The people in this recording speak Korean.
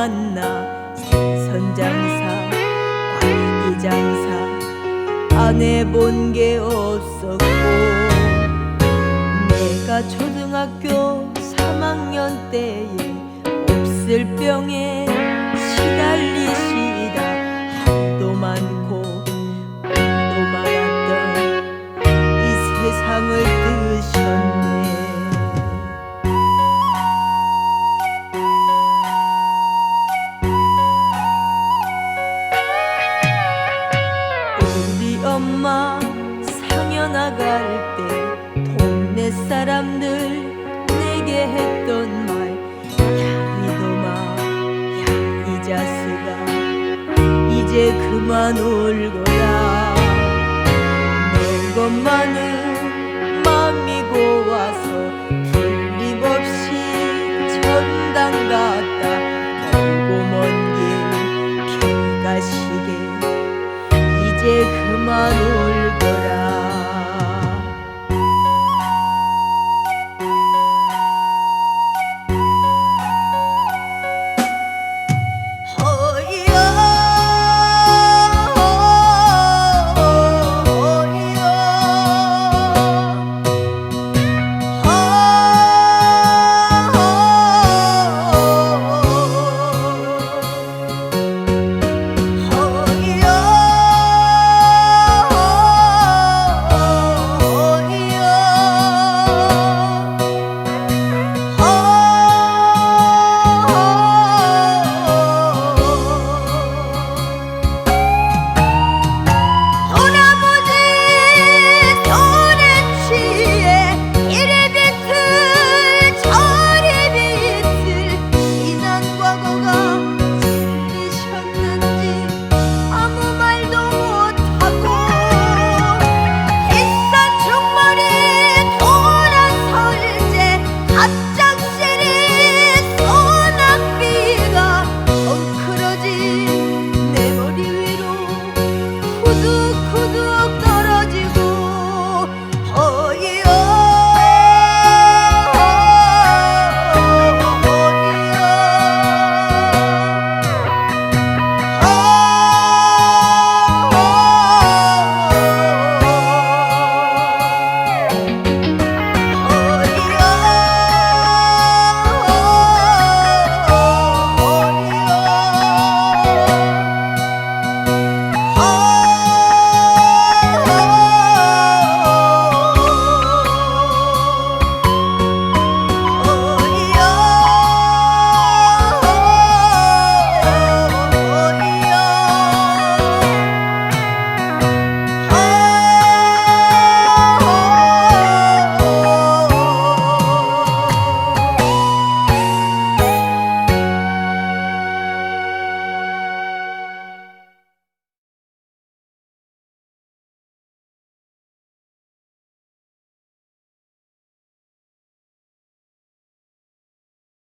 만나 생선장사 과기장사 안 해본 게 없었고 내가 초등학교 3학년 때에 없을 병에 시달리시다 학도 많고 돈도 많았던 이 세상을 뜨셨네 할 때 동네 사람들 내게 했던 말 야 이놈아 야 이 자식아 이제 그만 울 거야. 널 것만은 마음이 고와서 틀림없이 전당 갔다. 멀고 먼길 개가 시게. 이제 그만 올